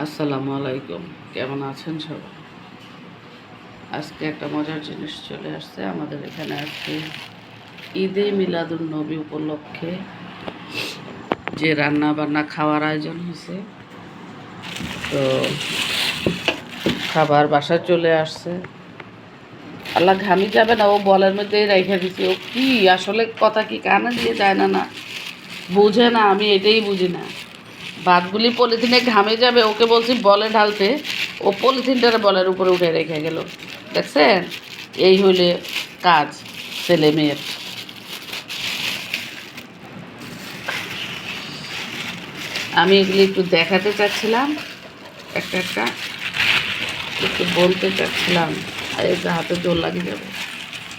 আসসালামু আলাইকুম। কেমন আছেন সবাই? আজকে একটা মজার জিনিস চলে আসছে। আমাদের এখানে আজকে ঈদে মিলাদুল নবী উপলক্ষে যে রান্না বান্না খাওয়ার আয়োজন হয়েছে। তো খাবার বাসায় চলে আসছে। আল্লাহ ঘামি যাবে না, ও বলের মধ্যেই রেখে দিছি ও কি? আসলে কথা কি কানে দিয়ে যায় না না? বুঝে না, আমি এটাই বুঝি না। ভাতগুলি পলিথিনে ঘামে যাবে, ওকে বলছি বলে ঢালতে। ও পলিথিনটার বলের উপরে উঠে রেখে গেল। দেখছেন? এই হইলে কাজ, ছেলে মেয়ের। আমি এগুলি একটু দেখাতে চাচ্ছিলাম। একটা একটা একটু বলতে চাচ্ছিলাম। আর এটা হাতে জোর লাগিয়ে যাবে।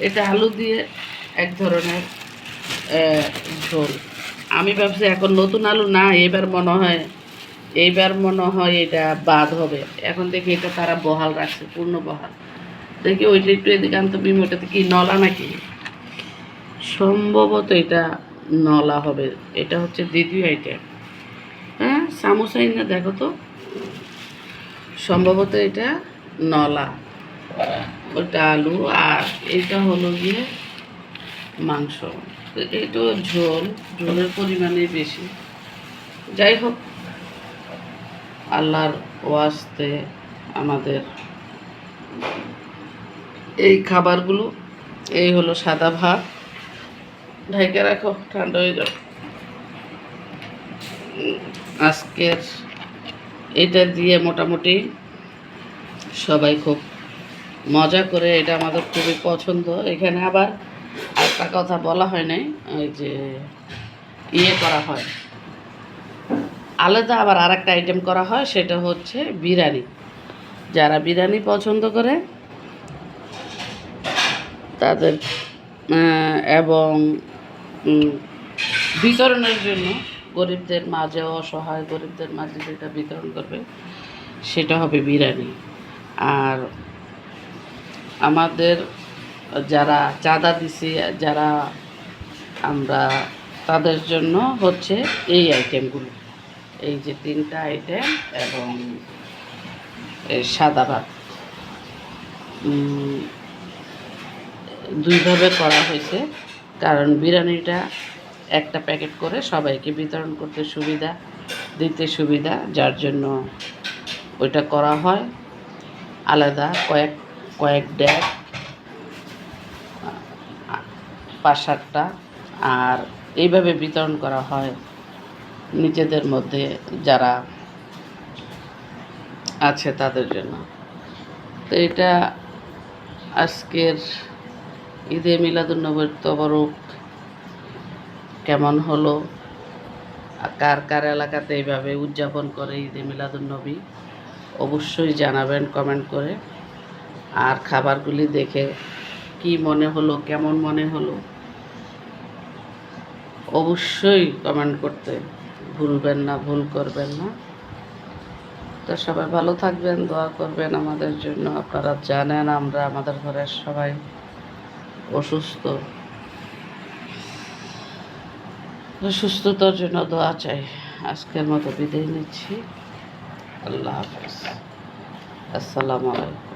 এটা আলু দিয়ে এক ধরনের ঝোল। আমি ভাবছি এখন নতুন আলু না, এবার মনে হয় এইবার মনে হয় এটা বাদ হবে। এখন দেখি এটা তারা বহাল রাখছে, পূর্ণ বহাল। দেখি ওইটা একটু এদিকে আনতে বিম ওটাতে কি নলা নাকি? সম্ভবত এটা নলা হবে, এটা হচ্ছে দ্বিতীয় আইটেম হ্যাঁ সামোসাই না দেখো তো। সম্ভবত এটা নলা ওটা আলু, আর এটা হলো গিয়ে মাংস। তো ঝোল, ঝোলের পরিমাণে বেশি। যাই হোক, আল্লাহর ওয়াস্তে আমাদের এই খাবারগুলো, এই হলো সাদা ভাত। ঢেকে রাখো, ঠান্ডা হয়ে যাবে। আজকের এটা দিয়ে মোটামুটি সবাই খুব মজা করে, এটা আমাদের খুবই পছন্দ। এখানে আবার একটা কথা বলা হয় নাই, ওই যে ইয়ে করা হয়। আলাদা আবার আর একটা আইটেম করা হয়, সেটা হচ্ছে বিরিয়ানি। যারা বিরিয়ানি পছন্দ করে, তাদের এবং বিতরণের জন্য গরিবদের মাঝে অসহায়, গরিবদের মাঝে যেটা বিতরণ করবে, সেটা হবে বিরিয়ানি। আর আমাদের যারা চাঁদা দিছি, যারা আমরা তাদের জন্য হচ্ছে এই আইটেমগুলো এই যে তিনটা আইটেম এবং সাদা ভাত। দুইভাবে করা হয়েছে, কারণ বিরিয়ানিটা একটা প্যাকেট করে সবাইকে বিতরণ করতে সুবিধা, দিতে সুবিধা, যার জন্য ওইটা করা হয়। আলাদা কয়েক কয়েক ড্যাগ পাঁচ আর এইভাবে বিতরণ করা হয় নিজেদের মধ্যে যারা আছে তাদের জন্য। তো এটা আজকের ঈদে মিলাদুন্নবীর তবরক কেমন হলো? কার কার এলাকাতে এইভাবে উদযাপন করে ঈদে মিলাদুন্নবী? অবশ্যই জানাবেন কমেন্ট করে। আর খাবারগুলি দেখে কি মনে হলো, কেমন মনে হলো? অবশ্যই কমেন্ট করতে ভুলবেন না, ভুল করবেন না। তো সবাই ভালো থাকবেন, দোয়া করবেন আমাদের জন্য। আপনারা জানেন আমরা আমাদের ঘরের সবাই অসুস্থ। সুস্থতার জন্য দোয়া চাই। আজকের মতো বিদায় নিচ্ছি। আল্লাহ হাফেজ। আসসালামু আলাইকুম।